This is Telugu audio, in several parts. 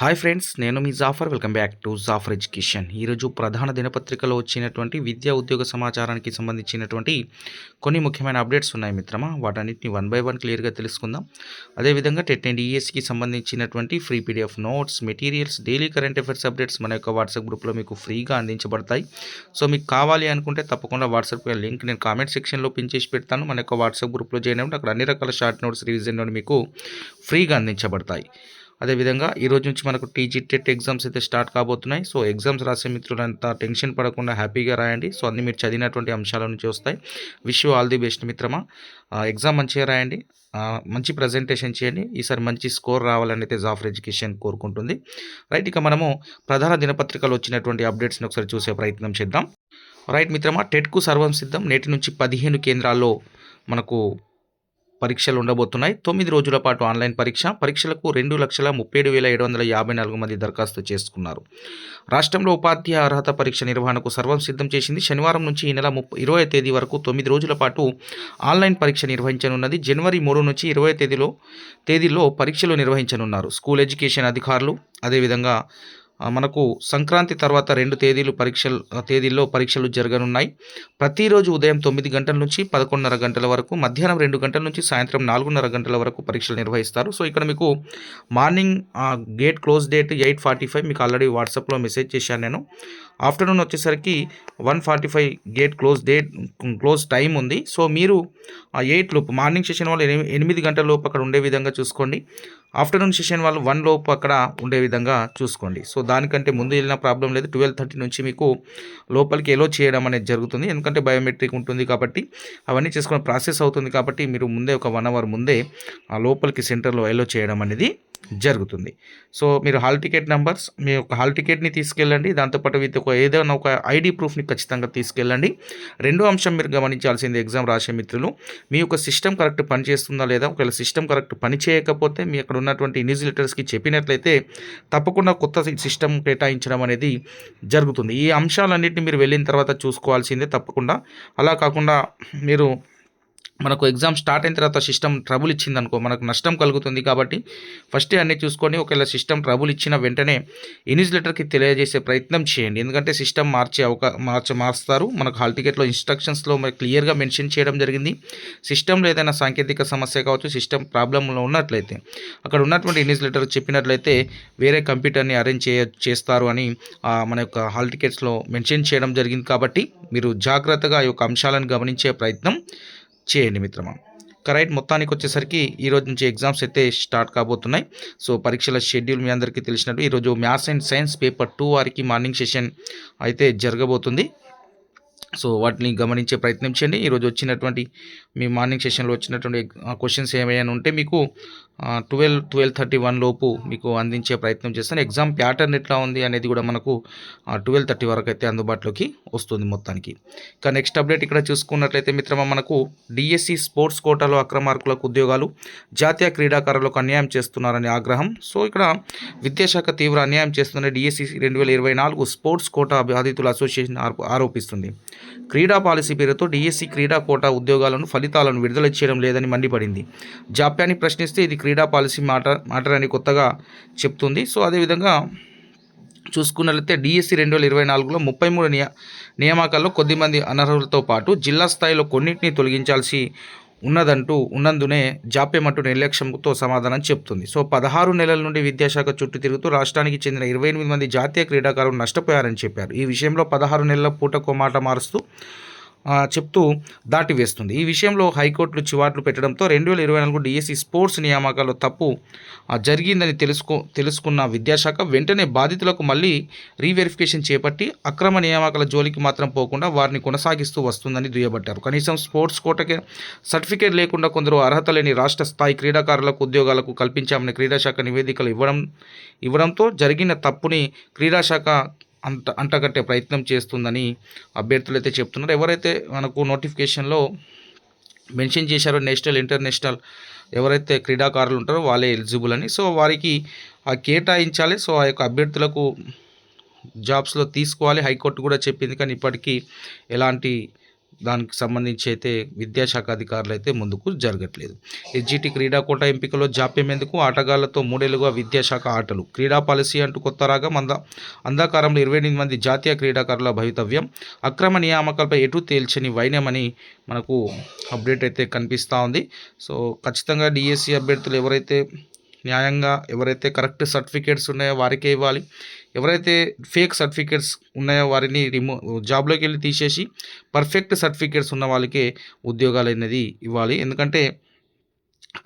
హాయ్ ఫ్రెండ్స్ నేను మీ Jafar. Welcome back to Jafar education. ఈరోజు ప్రధాన దినపత్రికలో వచ్చినటువంటి విద్యా ఉద్యోగ సమాచారానికి సంబంధించినటువంటి కొన్ని ముఖ్యమైన అప్డేట్స్ ఉన్నాయి మిత్రమా. వాటన్నిటిని వన్ బై వన్ క్లియర్గా తెలుసుకుందాం. అదేవిధంగా టెట్ అండ్ ఈఎస్కి సంబంధించినటువంటి free PDF notes materials daily current affairs updates మన యొక్క వాట్సాప్ గ్రూప్లో మీకు ఫ్రీగా అందించబడతాయి. సో మీకు కావాలి అనుకుంటే తప్పకుండా వాట్సాప్ లింక్ నేను కామెంట్ సెక్షన్లో పిన్ చేసి పెడతాను. మన యొక్క వాట్సాప్ గ్రూప్లో జాయిన్ అవ్వండి. అక్కడ అన్ని రకాల షార్ట్ నోట్స్ రివిజన్ మీకు ఫ్రీగా అందించబడతాయి. అదేవిధంగా ఈ రోజు నుంచి మనకు టీజీ టెట్ ఎగ్జామ్స్ అయితే స్టార్ట్ కాబోతున్నాయి. సో ఎగ్జామ్స్ రాసే మిత్రులంతా టెన్షన్ పడకుండా హ్యాపీగా రాయండి. సో అన్ని మీరు చదివినటువంటి అంశాల నుంచి వస్తాయి. Wish you all the best మిత్రమా. ఎగ్జామ్ మంచిగా రాయండి. మంచి ప్రజెంటేషన్ చేయండి. ఈసారి మంచి స్కోర్ రావాలని అయితే జాఫర్ ఎడ్యుకేషన్ కోరుకుంటుంది. రైట్ ఇక మనము ప్రధాన దినపత్రికలు వచ్చినటువంటి అప్డేట్స్ని ఒకసారి చూసే ప్రయత్నం చేద్దాం. రైట్ మిత్రమా టెట్కు సర్వం సిద్ధం. నేటి నుంచి పదిహేను కేంద్రాల్లో మనకు పరీక్షలు ఉండబోతున్నాయి. తొమ్మిది రోజుల పాటు ఆన్లైన్ పరీక్ష. పరీక్షలకు రెండు లక్షల ముప్పై ఏడు వేల ఏడు వందల యాభై నాలుగు మంది దరఖాస్తు చేసుకున్నారు. రాష్ట్రంలో ఉపాధ్యాయ అర్హత పరీక్ష నిర్వహణకు సర్వం సిద్ధం చేసింది. శనివారం నుంచి ఈ నెల ముప్పై ఇరవై తేదీ వరకు తొమ్మిది రోజుల పాటు ఆన్లైన్ పరీక్ష నిర్వహించనున్నది. జనవరి మూడు నుంచి ఇరవై తేదీలో తేదీలో పరీక్షలు నిర్వహించనున్నారు. స్కూల్ ఎడ్యుకేషన్ అధికారులు అదేవిధంగా మనకు సంక్రాంతి తర్వాత రెండు తేదీలు పరీక్షలు తేదీల్లో పరీక్షలు జరగనున్నాయి. ప్రతిరోజు ఉదయం తొమ్మిది గంటల నుంచి పదకొండున్నర గంటల వరకు మధ్యాహ్నం రెండు గంటల నుంచి సాయంత్రం నాలుగున్నర గంటల వరకు పరీక్షలు నిర్వహిస్తారు. సో ఇక్కడ మీకు మార్నింగ్ ఆ, gate close date eight forty five మీకు ఆల్రెడీ వాట్సాప్లో మెసేజ్ చేశాను నేను. ఆఫ్టర్నూన్ వచ్చేసరికి one forty five gate close date close time ఉంది. సో మీరు ఆ ఎయిట్ లోపు మార్నింగ్ సెషన్ వాళ్ళు ఎనిమి- ఎనిమిది గంటల లోపు అక్కడ ఉండే విధంగా చూసుకోండి. ఆఫ్టర్నూన్ సెషన్ వాళ్ళు వన్ లోపు అక్కడ ఉండే విధంగా చూసుకోండి. సో దానికంటే ముందు వెళ్ళిన ప్రాబ్లం లేదు. ట్వెల్వ్ థర్టీ నుంచి మీకు లోపలికి ఎలో చేయడం అనేది జరుగుతుంది. ఎందుకంటే బయోమెట్రిక్ ఉంటుంది కాబట్టి అవన్నీ చేసుకునే ప్రాసెస్ అవుతుంది కాబట్టి మీరు ముందే ఒక వన్ అవర్ ముందే ఆ లోపలికి సెంటర్లో ఎలో చేయడం అనేది జరుగుతుంది. సో మీరు హాల్ టికెట్ నెంబర్స్ మీ యొక్క హాల్ టికెట్ని తీసుకెళ్ళండి. దాంతోపాటు విత్ ఒక ఏదైనా ఒక ఐడి ప్రూఫ్ని ఖచ్చితంగా తీసుకెళ్ళండి. రెండో అంశం మీరు గమనించాల్సింది ఎగ్జామ్ రాసే మిత్రులు మీ యొక్క సిస్టమ్ కరెక్ట్ పనిచేస్తుందా లేదా? ఒకవేళ సిస్టమ్ కరెక్ట్ పని చేయకపోతే మీ అక్కడ ఉన్నటువంటి ఇన్విజిలేటర్స్కి చెప్పినట్లయితే తప్పకుండా కొత్త సిస్టమ్ కేటాయించడం అనేది జరుగుతుంది. ఈ అంశాలన్నింటినీ మీరు వెళ్ళిన తర్వాత చూసుకోవాల్సిందే తప్పకుండా. అలా కాకుండా మీరు మనకు ఎగ్జామ్ స్టార్ట్ అయిన తర్వాత సిస్టమ్ ట్రబుల్ ఇచ్చింది అనుకో మనకు నష్టం కలుగుతుంది కాబట్టి ఫస్టే అన్నీ చూసుకొని ఒకవేళ సిస్టమ్ ట్రబుల్ ఇచ్చిన వెంటనే లెటర్కి తెలియజేసే ప్రయత్నం చేయండి. ఎందుకంటే సిస్టమ్ మార్చే అవకా మార్చ మార్స్తారు. మనకు హాల్ టికెట్లో ఇన్స్ట్రక్షన్స్లో మరి క్లియర్గా మెన్షన్ చేయడం జరిగింది. సిస్టంలో ఏదైనా సాంకేతిక సమస్య కావచ్చు సిస్టమ్ ప్రాబ్లంలో ఉన్నట్లయితే అక్కడ ఉన్నటువంటి లెటర్ చెప్పినట్లయితే వేరే కంప్యూటర్ని అరేంజ్ చేయ చేస్తారు అని మన యొక్క హాల్ టికెట్స్లో మెన్షన్ చేయడం జరిగింది కాబట్టి మీరు జాగ్రత్తగా ఈ యొక్క అంశాలను గమనించే ప్రయత్నం చేయండి మిత్రమా రైట్ మొత్తానికి వచ్చేసరికి ఈ రోజు నుంచి ఎగ్జామ్స్ అయితే స్టార్ట్ కాబోతున్నాయి. సో పరీక్షల షెడ్యూల్ మీ అందరికీ తెలిసినట్టు ఈరోజు maths and science paper two వారికి మార్నింగ్ సెషన్ అయితే జరగబోతుంది. సో వాటిని గమనించే ప్రయత్నం చేయండి. ఈరోజు వచ్చినటువంటి మీ మార్నింగ్ సెషన్లో వచ్చినటువంటి క్వశ్చన్స్ ఏమైనా ఉంటే మీకు ట్వెల్వ్ ట్వెల్వ్ థర్టీ వన్ లోపు మీకు అందించే ప్రయత్నం చేస్తాను. ఎగ్జామ్ ప్యాటర్న్ ఎట్లా ఉంది అనేది కూడా మనకు ట్వెల్వ్ థర్టీ వరకు అయితే అందుబాటులోకి వస్తుంది మొత్తానికి. ఇక నెక్స్ట్ అప్డేట్ ఇక్కడ చూసుకున్నట్లయితే మిత్రమా మనకు డిఎస్సి స్పోర్ట్స్ కోటాలో అక్రమార్కులకు ఉద్యోగాలు జాతీయ క్రీడాకారులకు అన్యాయం చేస్తున్నారని ఆగ్రహం. సో ఇక్కడ విద్యాశాఖ తీవ్ర అన్యాయం చేస్తుందని డిఎస్సి రెండు వేల ఇరవై నాలుగు స్పోర్ట్స్ కోటా బాధితుల అసోసియేషన్ ఆరోపిస్తుంది. క్రీడా పాలసీ పేరుతో డిఎస్సి క్రీడా కోటా ఉద్యోగాలను ఫలితాలను విడుదల చేయడం లేదని మండిపడింది. జాప్యాన్ని ప్రశ్నిస్తే ఇది క్రీడా పాలసీ మాట మాటరని కొత్తగా చెప్తుంది. సో అదేవిధంగా చూసుకున్నట్లయితే డిఎస్సి రెండు వేల ఇరవై నాలుగులో ముప్పై మూడు నియ నియామకాల్లో కొద్దిమంది అనర్హులతో పాటు జిల్లా స్థాయిలో కొన్నింటిని తొలగించాల్సి ఉన్నదంటూ ఉన్నందునే జాప్యమంటూ నిర్లక్ష్యంతో సమాధానం చెప్తుంది. సో పదహారు నెలల నుండి విద్యాశాఖ చుట్టూ తిరుగుతూ రాష్ట్రానికి చెందిన ఇరవై ఎనిమిది మంది జాతీయ క్రీడాకారులు నష్టపోయారని చెప్పారు. ఈ విషయంలో పదహారు నెలల పూటకో మాట మారుస్తూ చెప్తూ దాటివేస్తుంది. ఈ విషయంలో హైకోర్టులు చివాట్లు పెట్టడంతో రెండు వేల ఇరవై నాలుగు డిఎస్సి స్పోర్ట్స్ నియామకాల్లో తప్పు జరిగిందని తెలుసుకో తెలుసుకున్న విద్యాశాఖ వెంటనే బాధితులకు మళ్ళీ రీవెరిఫికేషన్ చేపట్టి అక్రమ నియామకాల జోలికి మాత్రం పోకుండా వారిని కొనసాగిస్తూ వస్తుందని దుయ్యబట్టారు. కనీసం స్పోర్ట్స్ కోటకే సర్టిఫికేట్ లేకుండా కొందరు అర్హత లేని రాష్ట్ర స్థాయి క్రీడాకారులకు ఉద్యోగాలకు కల్పించామని క్రీడాశాఖ నివేదికలు ఇవ్వడం ఇవ్వడంతో జరిగిన తప్పుని క్రీడాశాఖ అంట అంటగట్టే ప్రయత్నం చేస్తుందని అభ్యర్థులు అయితే చెప్తున్నారు. ఎవరైతే మనకు నోటిఫికేషన్లో మెన్షన్ చేశారో నేషనల్ ఇంటర్నేషనల్ ఎవరైతే క్రీడాకారులు ఉంటారో వాళ్ళే ఎలిజిబుల్ అని. సో వారికి ఆ కేటాయించాలి. సో ఆ యొక్క అభ్యర్థులకు జాబ్స్లో తీసుకోవాలి. హైకోర్టు కూడా చెప్పింది కానీ ఇప్పటికీ ఎలాంటి దానికి సంబంధించి అయితే విద్యాశాఖ అధికారులు అయితే ముందుకు జరగట్లేదు. ఎస్జిటి క్రీడా కోట ఎంపికలో జాప్యం ఎందుకు ఆటగాళ్ళతో మూడేళ్ళుగా విద్యాశాఖ ఆటలు. క్రీడా పాలసీ అంటూ కొత్త రాగం అంద అంధకారంలో ఇరవై ఎనిమిది మంది జాతీయ క్రీడాకారుల భవితవ్యం అక్రమ నియామకాలపై ఎటు తేల్చని వైనమని మనకు అప్డేట్ అయితే కనిపిస్తూ ఉంది. సో ఖచ్చితంగా డిఎస్సి అభ్యర్థులు ఎవరైతే న్యాయంగా ఎవరైతే కరెక్ట్ సర్టిఫికేట్స్ ఉన్నాయో వారికే ఇవ్వాలి. ఎవరైతే ఫేక్ సర్టిఫికేట్స్ ఉన్నాయో వారిని రిమూ జాబ్లోకి వెళ్ళి తీసేసి పర్ఫెక్ట్ సర్టిఫికేట్స్ ఉన్న వాళ్ళకే ఉద్యోగాలు అనేది ఇవ్వాలి. ఎందుకంటే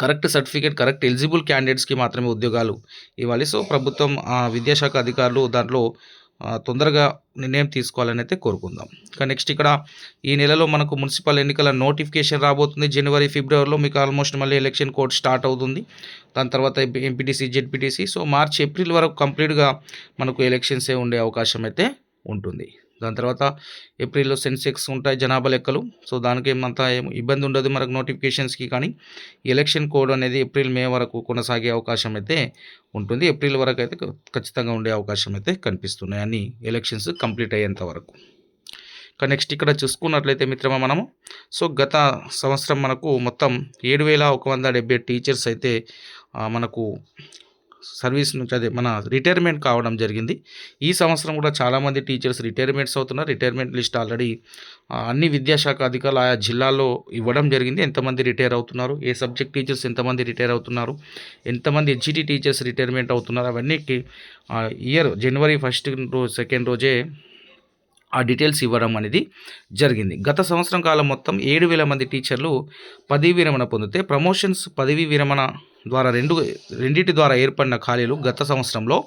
కరెక్ట్ సర్టిఫికేట్ కరెక్ట్ ఎలిజిబుల్ క్యాండిడేట్స్కి మాత్రమే ఉద్యోగాలు ఇవ్వాలి. సో ప్రభుత్వం ఆ, విద్యాశాఖ అధికారులు దాంట్లో తొందరగా నిర్ణయం తీసుకోవాలని అయితే కోరుకుందాం. ఇక నెక్స్ట్ ఇక్కడ ఈ నెలలో మనకు మున్సిపల్ ఎన్నికల నోటిఫికేషన్ రాబోతుంది. జనవరి ఫిబ్రవరిలో మీకు ఆల్మోస్ట్ మళ్ళీ ఎలక్షన్ కోడ్ స్టార్ట్ అవుతుంది. దాని తర్వాత MPTC ZPTC so March April వరకు కంప్లీట్గా మనకు ఎలక్షన్సే ఉండే అవకాశం అయితే ఉంటుంది. దాని తర్వాత ఏప్రిల్లో సెన్సెక్స్ ఉంటాయి జనాభా లెక్కలు. సో దానికి ఏమంతా ఏం ఇబ్బంది ఉండదు మనకు నోటిఫికేషన్స్కి కానీ. ఎలక్షన్ కోడ్ అనేది ఏప్రిల్ మే వరకు కొనసాగే అవకాశం అయితే ఉంటుంది. ఏప్రిల్ వరకు అయితే ఖచ్చితంగా ఉండే అవకాశం అయితే కనిపిస్తున్నాయి అన్ని ఎలక్షన్స్ కంప్లీట్ అయ్యేంత వరకు. నెక్స్ట్ ఇక్కడ చూసుకున్నట్లయితే మిత్రమా మనము. సో గత సంవత్సరం మనకు మొత్తం ఏడు వేల ఒక వంద డెబ్బై టీచర్స్ అయితే మనకు సర్వీస్ నుంచి అదే మన రిటైర్మెంట్ కావడం జరిగింది. ఈ సంవత్సరం కూడా చాలామంది టీచర్స్ రిటైర్మెంట్స్ అవుతున్నారు. రిటైర్మెంట్ లిస్ట్ ఆల్రెడీ అన్ని విద్యాశాఖ అధికారులు ఆయా జిల్లాల్లో ఇవ్వడం జరిగింది. ఎంతమంది రిటైర్ అవుతున్నారు? ఏ సబ్జెక్ట్ టీచర్స్ ఎంతమంది రిటైర్ అవుతున్నారు? ఎంతమంది హెచ్జిటి టీచర్స్ రిటైర్మెంట్ అవుతున్నారు? అవన్నీ ఇయర్ జనవరి ఫస్ట్ రోజు సెకండ్ రోజే ఆ డీటెయిల్స్ ఇవ్వడం అనేది జరిగింది. గత సంవత్సరం కాలం మొత్తం ఏడు వేల మంది టీచర్లు పదవీ విరమణ పొందితే ప్రమోషన్స్ పదవీ విరమణ ద్వారా రెండు రెండింటి ద్వారా ఏర్పడిన ఖాళీలు గత సంవత్సరంలో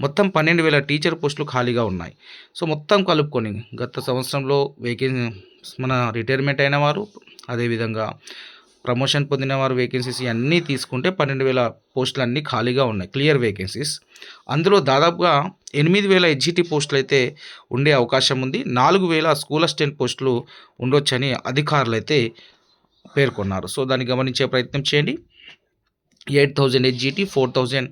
మొత్తం పన్నెండు వేల టీచర్ పోస్టులు ఖాళీగా ఉన్నాయి. సో మొత్తం కలుపుకొని గత సంవత్సరంలో వేకెన్సీ మన రిటైర్మెంట్ అయిన వారు అదేవిధంగా ప్రమోషన్ పొందిన వారు వేకెన్సీస్ అన్నీ తీసుకుంటే పన్నెండు వేల పోస్టులు అన్నీ ఖాళీగా ఉన్నాయి క్లియర్ వేకెన్సీస్. అందులో దాదాపుగా ఎనిమిది వేల హెచ్జిటి పోస్టులు అయితే ఉండే అవకాశం ఉంది. నాలుగు వేల స్కూల్ అసిస్టెంట్ పోస్టులు ఉండొచ్చని అధికారులు అయితే పేర్కొన్నారు. సో దాన్ని గమనించే ప్రయత్నం చేయండి. Eight thousand HGT four thousand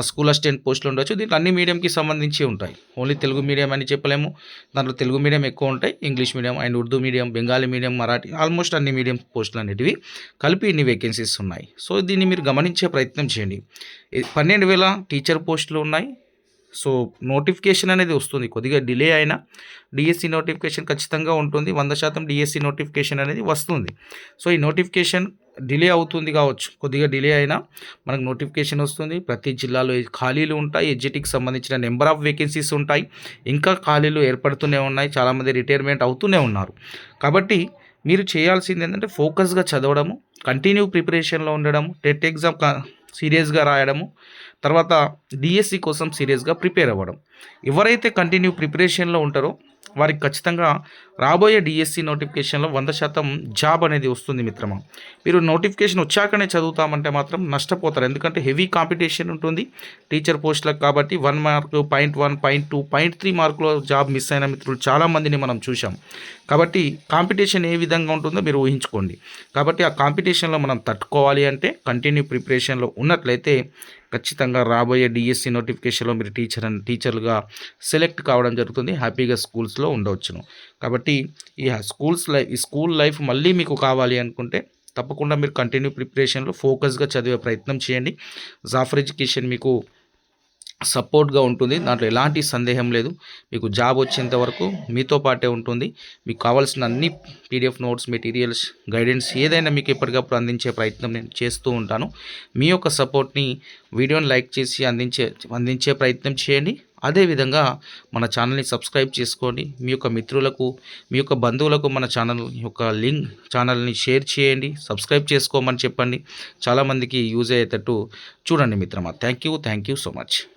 school assistant పోస్టులు ఉండొచ్చు. దీంట్లో అన్ని మీడియంకి సంబంధించి ఉంటాయి. ఓన్లీ తెలుగు మీడియం అని చెప్పలేము. దాంట్లో తెలుగు మీడియం ఎక్కువ ఉంటాయి. English medium and Urdu medium Bengali medium Marathi almost అన్ని మీడియం పోస్టులు అనేటివి కలిపి ఇన్ని వేకెన్సీస్ ఉన్నాయి. సో దీన్ని మీరు గమనించే ప్రయత్నం చేయండి. పన్నెండు వేల టీచర్ పోస్టులు ఉన్నాయి. సో నోటిఫికేషన్ అనేది వస్తుంది. కొద్దిగా డిలే అయినా డిఎస్సి నోటిఫికేషన్ ఖచ్చితంగా ఉంటుంది. వంద శాతం డిఎస్సి నోటిఫికేషన్ అనేది వస్తుంది. సో ఈ నోటిఫికేషన్ డిలే అవుతుంది కావచ్చు. కొద్దిగా డిలే అయినా మనకు నోటిఫికేషన్ వస్తుంది. ప్రతి జిల్లాలో ఖాళీలు ఉంటాయి. ఎడ్జిటికి సంబంధించిన నెంబర్ ఆఫ్ వేకెన్సీస్ ఉంటాయి. ఇంకా ఖాళీలు ఏర్పడుతూనే ఉన్నాయి. చాలామంది రిటైర్మెంట్ అవుతూనే ఉన్నారు. కాబట్టి మీరు చేయాల్సింది ఏంటంటే ఫోకస్గా చదవడము కంటిన్యూ ప్రిపరేషన్లో ఉండడం టెట్ ఎగ్జామ్ సీరియస్గా రాయడము తర్వాత డిఎస్సి కోసం సీరియస్గా ప్రిపేర్ అవ్వడం. ఎవరైతే కంటిన్యూ ప్రిపరేషన్లో ఉంటారో వారికి ఖచ్చితంగా రాబోయే డిఎస్సి నోటిఫికేషన్లో వంద శాతం జాబ్ అనేది వస్తుంది మిత్రమా. మీరు నోటిఫికేషన్ వచ్చాకనే చదువుతామంటే మాత్రం నష్టపోతారు. ఎందుకంటే హెవీ కాంపిటీషన్ ఉంటుంది. టీచర్ పోస్టులకు కాబట్టి one mark point one point two point three మార్కులో job miss అయిన మిత్రులు చాలామందిని మనం చూసాం కాబట్టి కాంపిటీషన్ ఏ విధంగా ఉంటుందో మీరు ఊహించుకోండి. కాబట్టి ఆ కాంపిటీషన్లో మనం తట్టుకోవాలి అంటే కంటిన్యూ ప్రిపరేషన్లో ఉన్నట్లయితే ఖచ్చితంగా రాబోయే డిఎస్సి నోటిఫికేషన్లో మీరు టీచర్ అండ్ టీచర్లుగా సెలెక్ట్ కావడం జరుగుతుంది. హ్యాపీగా స్కూల్స్లో ఉండవచ్చును. కాబట్టి ఈ స్కూల్స్ లైఫ్ ఈ స్కూల్ లైఫ్ మళ్ళీ మీకు కావాలి అనుకుంటే తప్పకుండా మీరు కంటిన్యూ ప్రిపరేషన్లో ఫోకస్గా చదివే ప్రయత్నం చేయండి. జాఫర్ ఎడ్యుకేషన్ మీకు సపోర్ట్గా ఉంటుంది. దాంట్లో ఎలాంటి సందేహం లేదు. మీకు జాబ్ వచ్చేంత వరకు మీతో పాటే ఉంటుంది. మీకు కావాల్సిన అన్ని పీడిఎఫ్ నోట్స్ మెటీరియల్స్ గైడెన్స్ ఏదైనా మీకు ఎప్పటికప్పుడు అందించే ప్రయత్నం నేను చేస్తూ ఉంటాను. మీ యొక్క సపోర్ట్ని వీడియోని లైక్ చేసి అందించే అందించే ప్రయత్నం చేయండి. అదేవిధంగా మన ఛానల్ని సబ్స్క్రైబ్ చేసుకోండి. మీ యొక్క మిత్రులకు మీ యొక్క బంధువులకు మన ఛానల్ యొక్క లింక్ ఛానల్ని షేర్ చేయండి. సబ్స్క్రైబ్ చేసుకోమని చెప్పండి. చాలామందికి యూజ్ అయ్యేటట్టు చూడండి మిత్రమా. Thank you. Thank you so much.